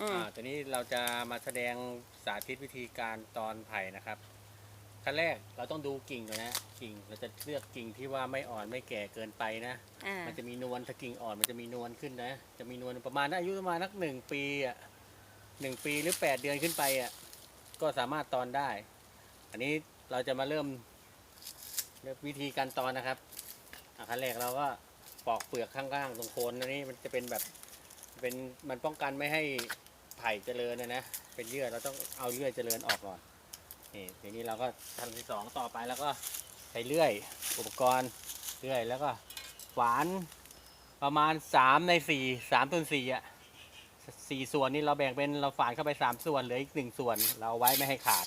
อืม อ่าตอนนี้เราจะมาแสดงสาธิตวิธีการตอนไผ่นะครับ ขั้นแรกเราต้องดูกิ่งก่อนนะกิ่งเราจะเลือกกิ่งที่ว่าไม่อ่อนไม่แก่เกินไปนะ อ่า มันจะมีนวลถ้ากิ่งอ่อนมันจะมีนวลขึ้นนะ จะมีนวลประมาณอายุประมาณนักหนึ่งปีอะหนึ่งปีหรือแปดเดือนขึ้นไปอะก็สามารถตอนได้ อันนี้เราจะมาเริ่มเริ่มวิธีการตอนนะครับอะขั้นแรกเราก็ปอกเปลือกข้างๆตรงโคนอันนี้มันจะเป็นแบบเป็นมันป้องกันไม่ให้ ไผ่เจริญนะนะ เป็นเยื่อเราต้องเอาเยื่อเจริญออกก่อน นี่ทีนี้เราก็ทำที่สองต่อไปแล้วก็ใช้เลื่อย อุปกรณ์เลื่อยแล้วก็ฝานประมาณสามในสี่สามส่วนสี่อะสี่ส่วนนี่เราแบ่งเป็นเราฝานเข้าไปสามส่วนเหลืออีกหนึ่งส่วน เราเอาไว้ไม่ให้ขาด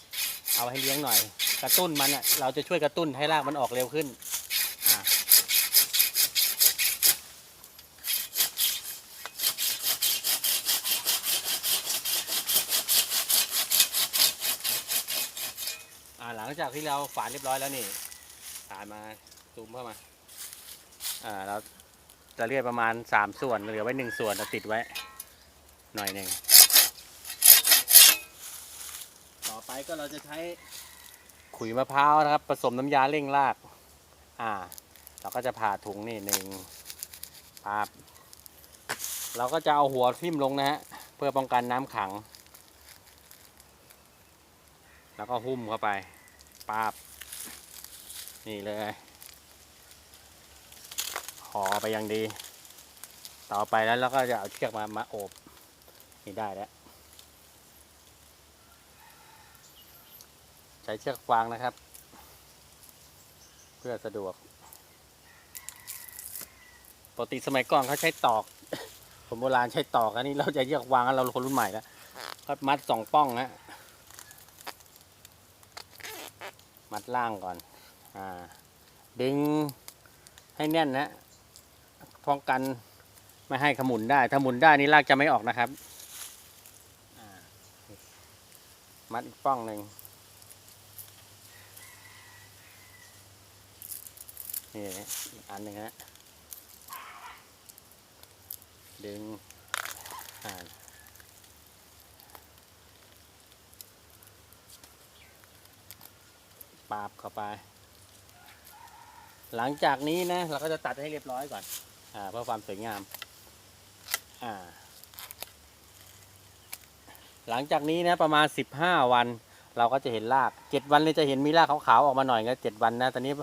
เอาให้เลี้ยงหน่อย กระตุ้นมันอะเราจะช่วยกระตุ้นให้รากมันออกเร็วขึ้นอ่าอ่า หลังจากที่เราฝานเรียบร้อยแล้วนี่ถ่ายมาซูมเข้ามาอ่าเราจะเรียกประมาณสามส่วนเหลือไว้หนึ่งส่วนเราติดไว้ หน่อยหนึ่งต่อไปก็เราจะใช้ขุยมะพร้าวนะครับ ผสมน้ำยาเร่งราก อ่า เราก็จะผ่าถุงนี่หนึ่งปาบเราก็จะเอาหัวทิ่มลงนะฮะเพื่อป้องกันน้ำขัง แล้วก็หุ้มเข้าไป ปาบ นี่เลยห่อไปอย่างดี ต่อไปแล้วเราก็จะเอาเชือกมามาโอบนี่ได้แล้ว ใช้เชือกฟางนะครับ เพื่อสะดวกปกติสมัยก่อนเขาใช้ตอกผมโบราณใช้ตอกอันนี้เราจะเชือกวางเราคนรุ่นใหม่แล้วก็มัดสองป้องฮะ มัดล่างก่อนอ่าดึงให้แน่นนะป้องกันไม่ให้ขมุนได้ ถ้าหมุนได้นี่รากจะไม่ออกนะครับ มัดอีกป้องหนึ่งนี่อีกอันหนึ่งฮะดึงอ่า ปาบเข้าไป หลังจากนี้นะ เราก็จะตัดให้เรียบร้อยก่อน อ่า เพื่อความสวยงาม อ่า หลังจากนี้นะประมาณสิบห้าวัน เราก็จะเห็นรากเจ็ดวันเลยจะเห็นมีรากขาวๆออกมาหน่อยก็เจ็ดวันนะ ตอนนี้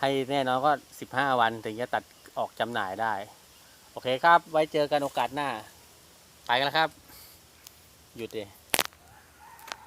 ให้แน่นอนก็สิบห้าวันถึงจะตัดออกจำหน่ายได้ โอเคครับ ไว้เจอกันโอกาสหน้า ไปกันแล้วครับ หยุดดิ